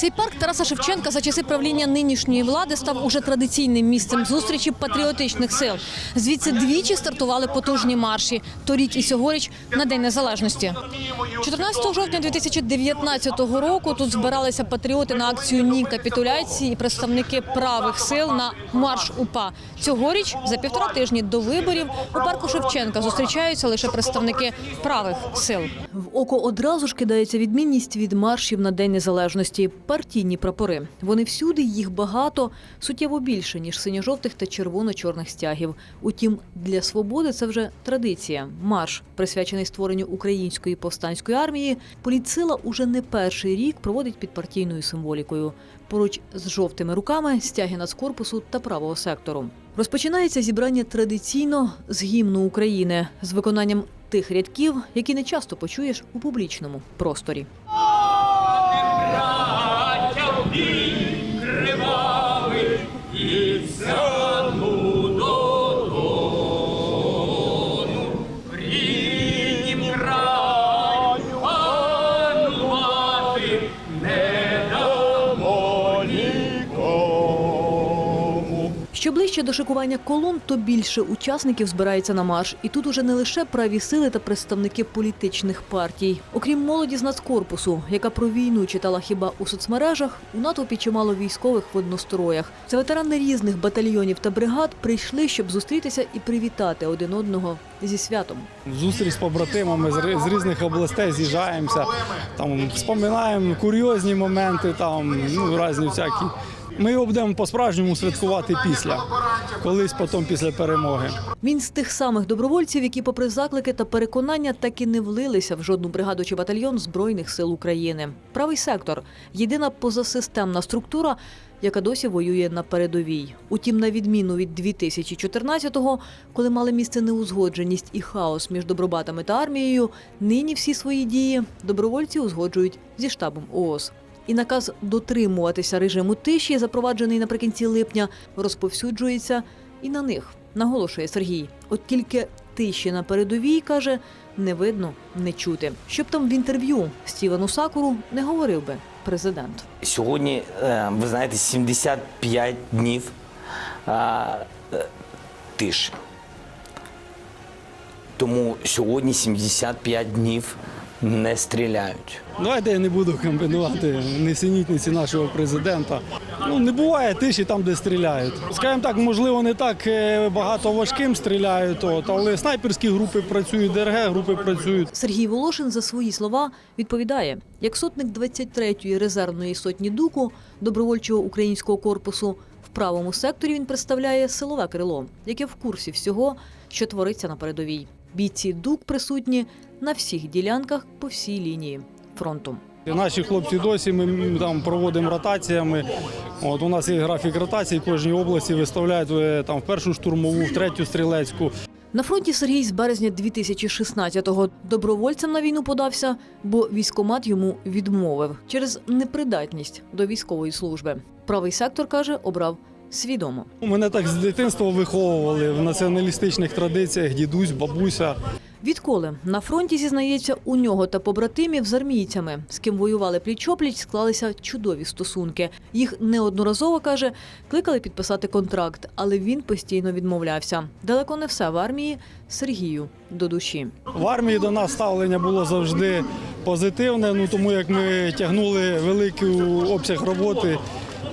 Цей парк Тараса Шевченка за часи правління нинішньої влади став уже традиційним місцем зустрічі патріотичних сил. Звідси двічі стартували потужні марші. Торік і сьогоріч на День Незалежності. 14 жовтня 2019 року тут збиралися патріоти на акцію Ні капітуляції і представники правих сил на марш УПА. Цьогоріч за півтора тижні до виборів у парку Шевченка зустрічаються лише представники правих сил. В око одразу ж кидається відмінність від маршів на День Незалежності. Партійні прапори. Вони всюди, їх багато, суттєво більше, ніж синьо-жовтих та червоно-чорних стягів. Утім, для свободи це вже традиція. Марш, присвячений створенню української повстанської армії, політсила уже не перший рік проводить під партійною символікою. Поруч з жовтими руками стяги нацкорпусу та правого сектору. Розпочинається зібрання традиційно з гімну України з виконанням тих рядків, які не часто почуєш у публічному просторі. Що ближче до шикування колон, то більше учасників збирається на марш. І тут уже не лише праві сили та представники політичних партій. Окрім молоді з нацкорпусу, яка про війну читала хіба у соцмережах, у натовпі чимало військових в одностроях. Це ветерани різних батальйонів та бригад прийшли, щоб зустрітися і привітати один одного зі святом. Зустріч з побратимами з різних областей з'їжджаємося, там споминаємо курйозні моменти, там ну різні всякі. Ми його будемо по-справжньому святкувати після, колись потім після перемоги. Він з тих самих добровольців, які, попри заклики та переконання, так і не влилися в жодну бригаду чи батальйон збройних сил України. Правий сектор єдина позасистемна структура, яка досі воює на передовій. Утім, на відміну від 2014-го, коли мали місце неузгодженість і хаос між добробатами та армією, нині всі свої дії добровольці узгоджують зі штабом ООС. І наказ дотримуватися режиму тиші, запроваджений наприкінці липня, розповсюджується і на них, наголошує Сергій. От тільки тиші на передовій, каже, не видно, не чути. Щоб там в інтерв'ю Стівену Сакуру не говорив би президент. Сьогодні, е, ви знаєте, 75 днів е, е, тиші. Тому сьогодні 75 днів не стріляють. Давайте я не буду комбінувати несенітниці нашого президента. Ну не буває тиші там, де стріляють. Скажімо так, можливо, не так е, багато важким стріляють, от, але снайперські групи працюють, ДРГ групи працюють. Сергій Волошин за свої слова відповідає, як сотник 23-ї резервної сотні дуку добровольчого українського корпусу. В правому секторі він представляє силове крило, яке в курсі всього, що твориться на передовій. Бійці дук присутні на всіх ділянках по всій лінії фронту. Наші хлопці досі ми там проводимо ротаціями. От у нас є графік ротації, кожній області виставляють е, там в першу штурмову, в третю стрілецьку. На фронті Сергій з березня 2016-го добровольцем на війну подався, бо військомат йому відмовив через непридатність до військової служби. Правий сектор каже, обрав свідомо. Мене так з дитинства виховували в націоналістичних традиціях, дідусь, бабуся. Відколи на фронті зізнається у нього та побратимів з армійцями, з ким воювали пліч-опліч, склалися чудові стосунки. Їх неодноразово каже, кликали підписати контракт, але він постійно відмовлявся. Далеко не все в армії Сергію до душі. В армії до нас ставлення було завжди позитивне, ну тому як ми тягнули великий обсяг роботи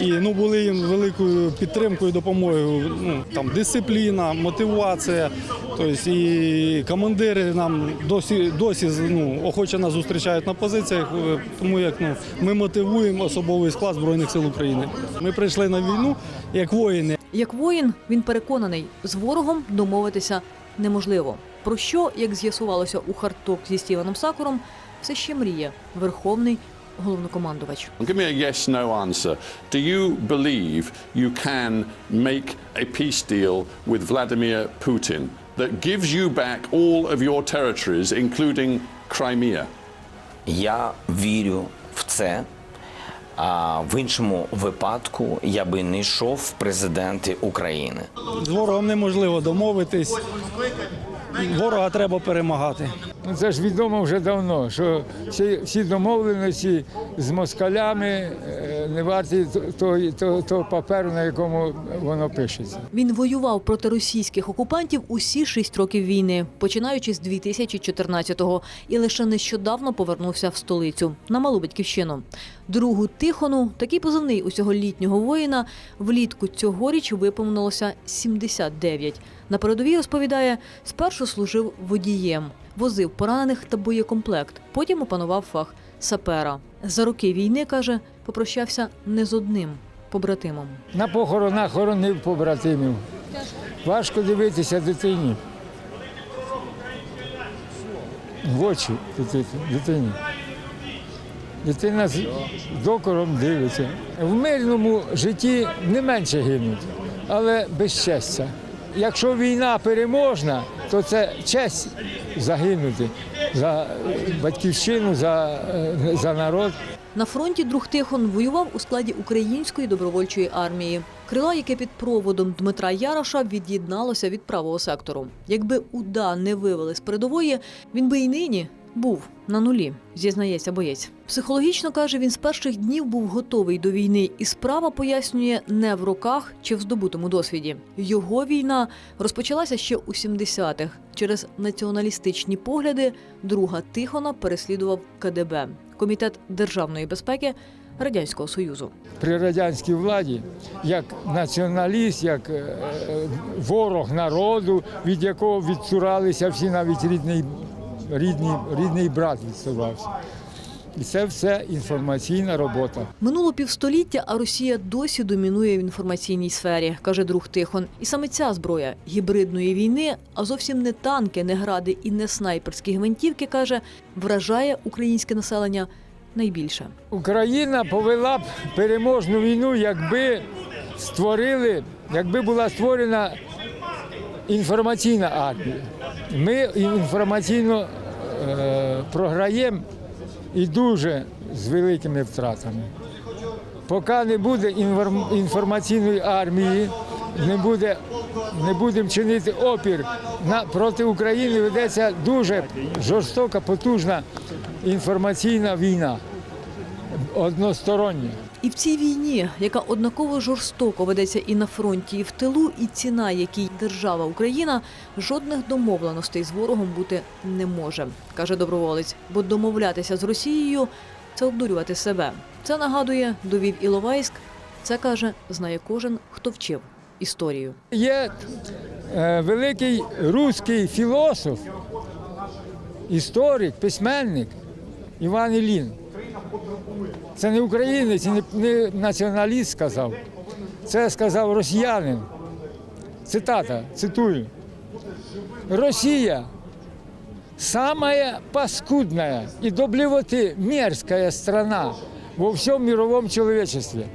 і ну були їм великою підтримкою, допомогою. Ну там дисципліна, мотивація. Тобто і командири нам досі досі ну, охоче нас зустрічають на позиціях, е, тому як ну ми мотивуємо особовий склад збройних сил України. Ми прийшли на війну як воїни. Як воїн, він переконаний, з ворогом домовитися неможливо. Про що, як з'ясувалося у харток зі Стівеном Сакуром, все ще мріє верховний головнокомандувач. Give me a yes no answer. Do you believe you can make a peace deal with Vladimir Putin that gives you back all of your territories, including Crimea? Я вірю в це. А в іншому випадку я би не йшов в президенти України. З ворогом неможливо домовитись. Ворога треба перемагати. Ну, це ж відомо вже давно, що всі, всі домовленості з москалями е, не варті того, того, того паперу, на якому воно пишеться. Він воював проти російських окупантів усі шість років війни, починаючи з 2014-го, і лише нещодавно повернувся в столицю на малу батьківщину. Другу Тихону, такий позивний усього літнього воїна, влітку цьогоріч виповнилося 79. На передовій розповідає, спершу служив водієм, возив поранених та боєкомплект. Потім опанував фах сапера. За роки війни каже, попрощався не з одним побратимом. На похоронах хоронив побратимів. Важко дивитися дитині. В очі дитині. Дитина з докором дивиться. В мирному житті не менше гинуть, але без щастя. Якщо війна переможна, то це честь загинути за батьківщину, за, е, за народ. На фронті друг Тихон воював у складі української добровольчої армії. Крило, яке під проводом Дмитра Яроша від'єдналося від правого сектору. Якби уда не вивели з передової, він би і нині був на нулі, зізнається боєць. Психологічно каже, він з перших днів був готовий до війни, і справа пояснює не в роках чи в здобутому досвіді. Його війна розпочалася ще у 70-х. Через націоналістичні погляди друга Тихона переслідував КДБ комітет державної безпеки радянського союзу. при радянській владі як націоналіст, як е, е, ворог народу, від якого відцуралися всі навіть рідний, рідний, рідний брат відсувався. І це все інформаційна робота. Минуло півстоліття, а Росія досі домінує в інформаційній сфері, каже друг Тихон. І саме ця зброя гібридної війни, а зовсім не танки, не гради і не снайперські гвинтівки, каже, вражає українське населення найбільше. Україна повела б переможну війну, якби створили, якби була створена інформаційна армія. Ми інформаційно програємо і дуже з великими втратами. Поки не буде інформ- інформаційної армії, не буде, не будемо чинити опір на проти України. Ведеться дуже жорстока, потужна інформаційна війна, одностороння. І в цій війні, яка однаково жорстоко ведеться і на фронті, і в тилу, і ціна, якій держава Україна, жодних домовленостей з ворогом бути не може, каже доброволець. Бо домовлятися з Росією це обдурювати себе. Це нагадує, довів Іловайськ. Це каже, знає кожен, хто вчив історію. Є е, великий руський філософ, історик, письменник Іван Ілін. Це не українець, і не, не націоналіст сказав. Це сказав росіянин. Цитата, цитую. Росія самая паскудная и до блевоты мерзкая страна во всем мировом человечестве.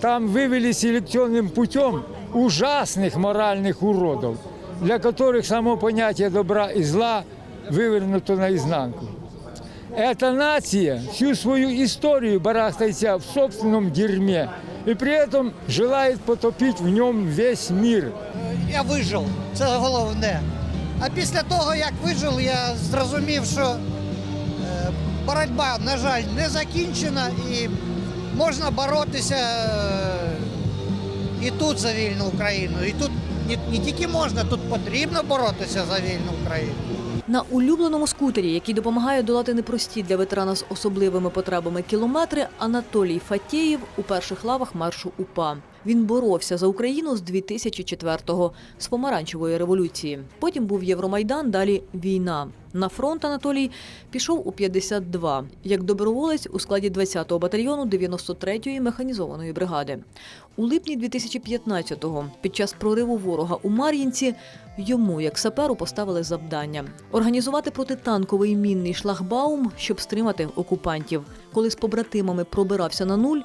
Там вывели селекционным путем ужасных моральных уродов, для которых само понятие добра и зла вывернуто наизнанку. Эта нация всю свою историю барахтается в собственном дерьме и при этом желает потопить в нем весь мир. я вижив. Це головне. А після того, як вижив, я зрозумів, що е, боротьба, на жаль, не закінчена і можна боротися е, і тут за вільну Україну. І тут не, не тільки можна, тут потрібно боротися за вільну Україну. На улюбленому скутері, який допомагає долати непрості для ветерана з особливими потребами кілометри, Анатолій Фатєєв у перших лавах маршу УПА. Він боровся за Україну з 2004-го, з помаранчевої революції. Потім був Євромайдан, далі війна. На фронт Анатолій пішов у 52, як доброволець у складі 20-го батальйону 93-ї механізованої бригади. У липні 2015-го, під час прориву ворога у Мар'їнці, йому, як саперу, поставили завдання організувати протитанковий мінний шлагбаум, щоб стримати окупантів. Коли з побратимами пробирався на нуль,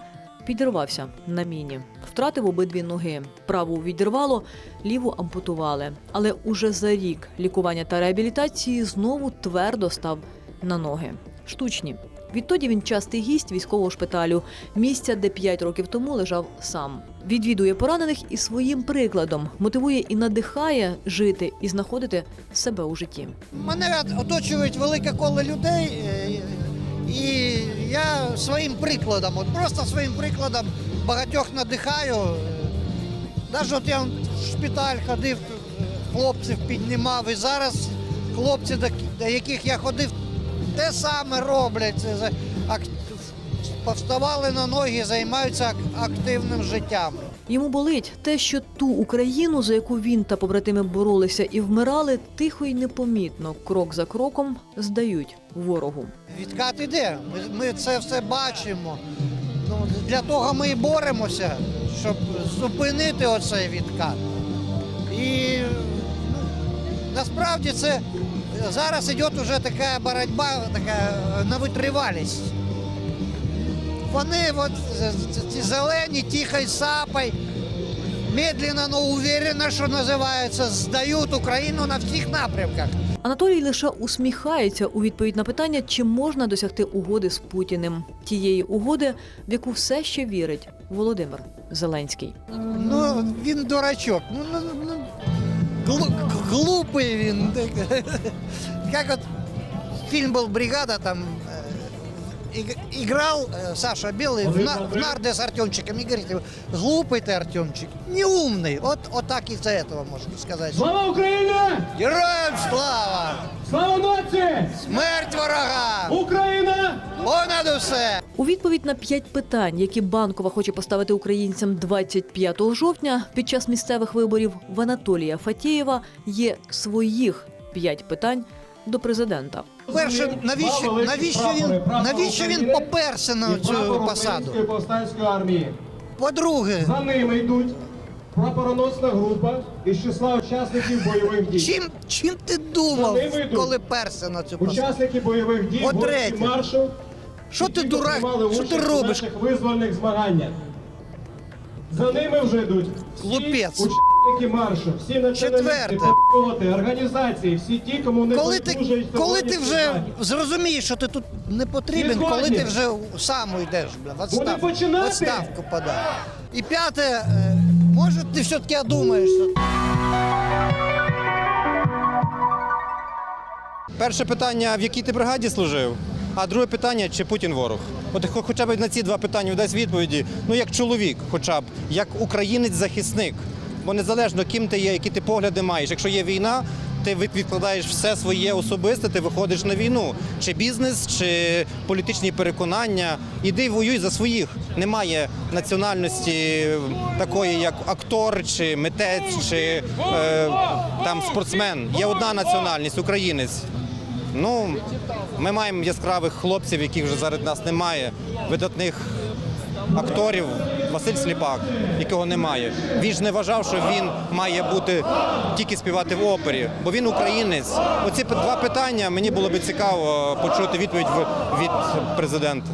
підірвався на міні. Втратив обидві ноги. Праву відірвало, ліву ампутували. Але уже за рік лікування та реабілітації знову твердо став на ноги. Штучні. Відтоді він частий гість військового шпиталю, місця, де п'ять років тому лежав сам. Відвідує поранених і своїм прикладом, мотивує і надихає жити і знаходити себе у житті. Мене оточують велике коло людей, е, і я своїм прикладом, от просто своїм прикладом багатьох надихаю. Навіть от я в шпиталь ходив, хлопців піднімав, і зараз хлопці, до яких я ходив, те саме роблять. Ак- Повставали на ноги, займаються активним життям. Йому болить те, що ту Україну, за яку він та побратими боролися і вмирали, тихо й непомітно, крок за кроком здають ворогу. Відкат іде. Ми, ми це все бачимо. Ну, для того ми і боремося, щоб зупинити оцей відкат. І ну, насправді це зараз йде вже така боротьба, така на витривалість. Вони, от, ці зелені, тихой сапой, медленно, но уверенно, що називається, здають Україну на всіх напрямках. Анатолій лише усміхається у відповідь на питання, чи можна досягти угоди з Путіним, тієї угоди, в яку все ще вірить Володимир Зеленський. Ну, він дурачок. Ну, ну, глу- глупий він. Как от фильм был «Бригада», там э, иг- играл э, Саша Белый в, на- в нарды с Артемчиком. И говорит, глупый ты, Артемчик, неумный. Вот, вот так из-за этого, можно сказать. Слава Україні! Героям слава! Слава нації! Смерть ворогам! Україна! Понад усе! У відповідь на п'ять питань, які банкова хоче поставити українцям 25 жовтня під час місцевих виборів в Анатолія Фатєєва є своїх п'ять питань до президента. Перше, навіщо, навіщо, він, навіщо він поперся на цю посаду? повстанської армії. По-друге, За ними йдуть прапороносна група із числа учасників бойових дій. Чим, чим ти думав, коли перся на цю посаду? Учасники бойових дій По-третє. маршу. Що ти дурак? Що ти робиш? визвольних змаганнях. За ними вже йдуть всі учасники маршу, всі націоналісти, Четверте. патріоти, організації, всі ті, кому не Коли ти, коли ти вже день. зрозумієш, що ти тут не потрібен, Всі коли згодні? ти вже сам йдеш, бля, в відставку, починати? в відставку подай. І п'яте, е, може ти все-таки одумаєшся. Перше питання, в якій ти бригаді служив? А друге питання, чи Путін ворог? От хо- хоча б на ці два питання дасть відповіді, ну як чоловік, хоча б, як українець-захисник. Бо незалежно ким ти є, які ти погляди маєш. Якщо є війна, ти від- відкладаєш все своє особисте, ти виходиш на війну. Чи бізнес, чи політичні переконання. Іди воюй за своїх. Немає національності такої, як актор, чи митець, чи е, там спортсмен. Є одна національність українець. Ну, ми маємо яскравих хлопців, яких вже зараз нас немає, видатних акторів. Василь Сліпак, якого немає. Він ж не вважав, що він має бути тільки співати в опері, бо він українець. Оці два питання мені було би цікаво почути відповідь від президента.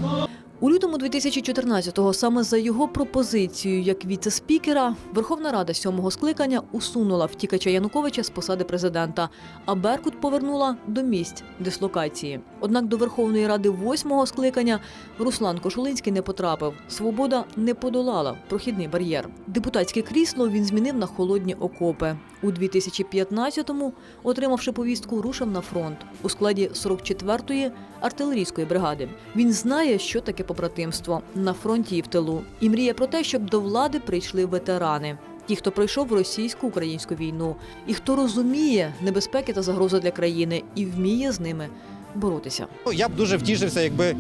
У лютому 2014-го саме за його пропозицією як віце-спікера Верховна Рада сьомого скликання усунула втікача Януковича з посади президента, а Беркут повернула до місць дислокації. Однак до Верховної Ради восьмого скликання Руслан Кошулинський не потрапив. Свобода не подолала прохідний бар'єр. Депутатське крісло він змінив на холодні окопи. У 2015-му, отримавши повістку, рушив на фронт у складі 44-ї артилерійської бригади. Він знає, що таке побратимство на фронті і в тилу, і мріє про те, щоб до влади прийшли ветерани. Ті, хто пройшов російсько-українську війну, і хто розуміє небезпеки та загрози для країни і вміє з ними боротися. Ну, Я б дуже втішився, якби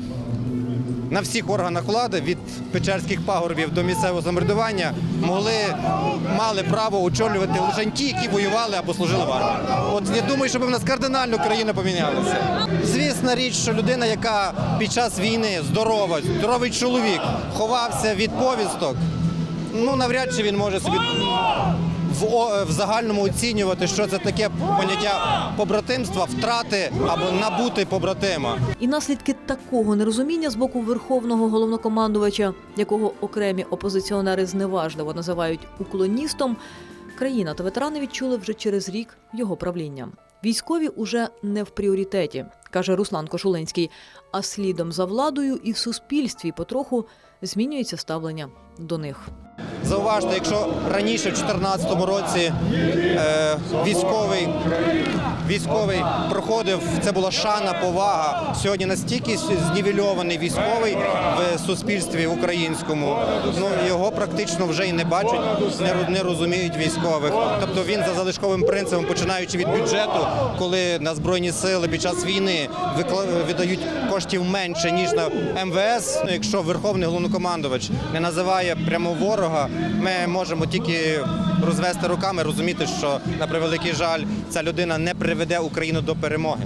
на всіх органах влади від печерських пагорбів до місцевого самоврядування могли мали право очолювати лише ті, які воювали або служили в армії. От я думаю, щоб в нас кардинально країна помінялася. Звісна річ, що людина, яка під час війни здорова, здоровий чоловік, ховався від повісток, ну навряд чи він може собі в, в загальному оцінювати, що це таке поняття побратимства, втрати або набути побратима. І наслідки такого нерозуміння з боку верховного головнокомандувача, якого окремі опозиціонери зневажливо називають уклоністом, країна та ветерани відчули вже через рік його правління. Військові уже не в пріоритеті, каже Руслан Кошулинський. А слідом за владою і в суспільстві потроху змінюється ставлення до них. Зауважте, якщо раніше, в 2014 році, е, військовий, військовий проходив, це була шана, повага. Сьогодні настільки знівельований військовий в суспільстві українському, ну його практично вже і не бачать, не, не розуміють військових. Тобто він за залишковим принципом, починаючи від бюджету, коли на збройні сили під час війни видають коштів менше ніж на МВС. Ну, якщо Верховний головнокомандувач не називає прямо ворога, ми можемо тільки розвести руками, розуміти, що на превеликий жаль ця людина не приведе Україну до перемоги,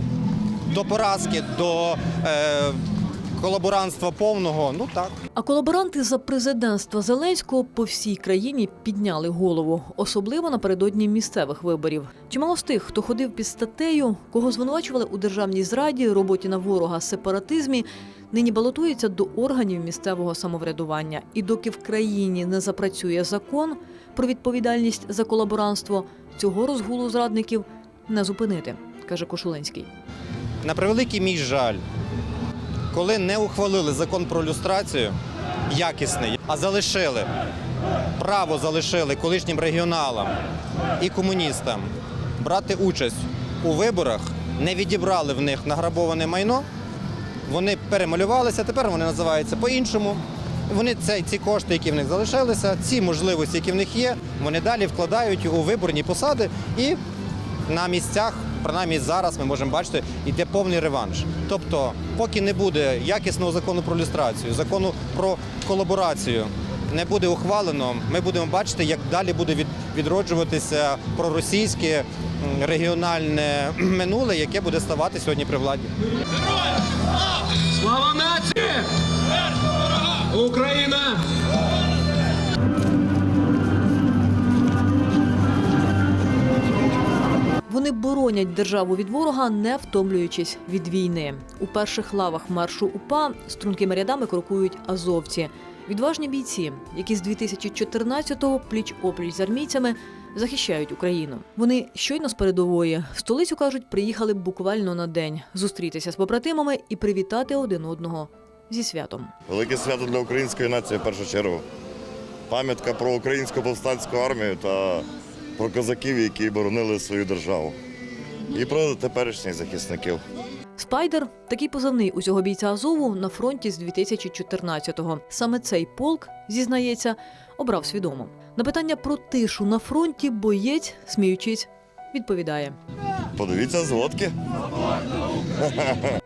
до поразки, до е, колаборантства повного. Ну так. А колаборанти за президентства Зеленського по всій країні підняли голову, особливо напередодні місцевих виборів. Чимало з тих, хто ходив під статтею, кого звинувачували у державній зраді, роботі на ворога, сепаратизмі, нині балотуються до органів місцевого самоврядування. І доки в країні не запрацює закон про відповідальність за колаборантство, цього розгулу зрадників не зупинити, каже Кошулинський. На превеликий мій жаль, коли не ухвалили закон про люстрацію якісний, а залишили право залишили колишнім регіоналам і комуністам брати участь у виборах, не відібрали в них награбоване майно. Вони перемалювалися, тепер вони називаються по-іншому. Вони це, ці кошти, які в них залишилися, ці можливості, які в них є, вони далі вкладають у виборні посади і на місцях, принаймні зараз ми можемо бачити, йде повний реванш. Тобто, поки не буде якісного закону про люстрацію, закону про колаборацію, не буде ухвалено, ми будемо бачити, як далі буде від, відроджуватися проросійське регіональне минуле, яке буде ставати сьогодні при владі. Слава нації! Україна! Вони боронять державу від ворога, не втомлюючись від війни. У перших лавах маршу УПА стрункими рядами крокують азовці. Відважні бійці, які з 2014-го пліч-опліч з армійцями захищають Україну. Вони щойно з передової в столицю кажуть, приїхали буквально на день зустрітися з побратимами і привітати один одного зі святом. Велике свято для української нації в першу чергу. Пам'ятка про українську повстанську армію та про козаків, які боронили свою державу. І про теперішніх захисників. Спайдер такий позивний усього бійця Азову на фронті з 2014-го. Саме цей полк, зізнається, обрав свідомо. На питання про тишу на фронті боєць, сміючись, відповідає. Подивіться зводки.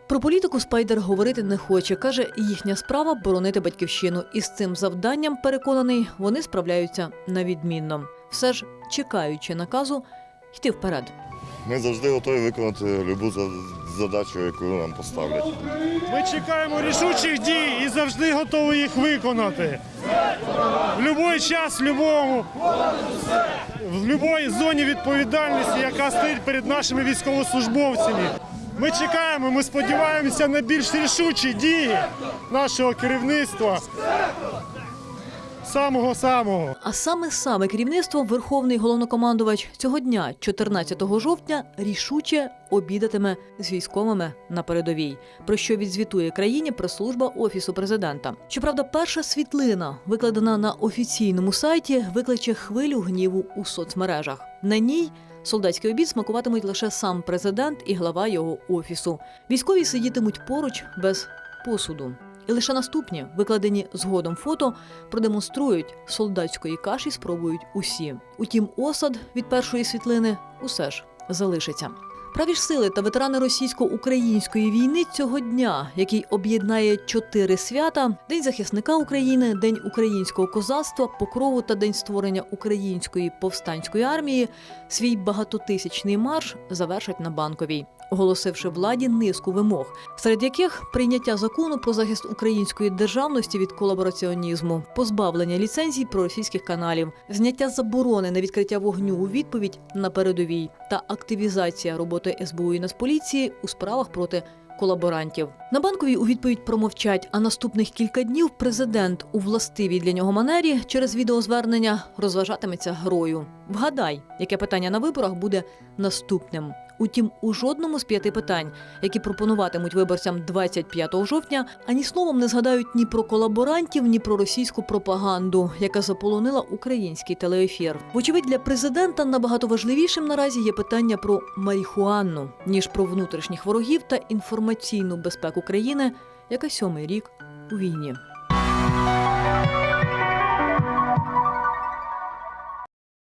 Про політику Спайдер говорити не хоче. каже, їхня справа боронити батьківщину. І з цим завданням, переконаний, вони справляються на відмінно. Все ж чекаючи наказу йти вперед. Ми завжди готові виконати любу за- задачу, яку нам поставлять. Ми чекаємо рішучих дій і завжди готові їх виконати. В будь-який час, в в будь-якій зоні відповідальності, яка стоїть перед нашими військовослужбовцями. Ми чекаємо, ми сподіваємося на більш рішучі дії нашого керівництва. Самого самого. А саме саме керівництво Верховний головнокомандувач цього дня, 14 жовтня, рішуче обідатиме з військовими на передовій, про що відзвітує країні прес-служба офісу президента. Щоправда, перша світлина, викладена на офіційному сайті, викличе хвилю гніву у соцмережах. На ній солдатський обід смакуватимуть лише сам президент і глава його офісу. Військові сидітимуть поруч без посуду. І лише наступні, викладені згодом фото, продемонструють солдатської каші спробують усі. Утім, осад від першої світлини усе ж залишиться. Праві ж сили та ветерани російсько-української війни цього дня, який об'єднає чотири свята: День захисника України, День українського козацтва, покрову та День створення української повстанської армії, свій багатотисячний марш завершать на банковій. Оголосивши владі низку вимог, серед яких прийняття закону про захист української державності від колабораціонізму, позбавлення ліцензій проросійських каналів, зняття заборони на відкриття вогню у відповідь на передовій та активізація роботи СБУ і Нацполіції у справах проти колаборантів. На банковій у відповідь промовчать. А наступних кілька днів президент у властивій для нього манері через відеозвернення розважатиметься грою. Вгадай, яке питання на виборах буде наступним. Утім, у жодному з п'яти питань, які пропонуватимуть виборцям 25 жовтня, ані словом не згадають ні про колаборантів, ні про російську пропаганду, яка заполонила український телеефір. Вочевидь, для президента набагато важливішим наразі є питання про марихуану, ніж про внутрішніх ворогів та інформаційну безпеку країни, яка сьомий рік у війні.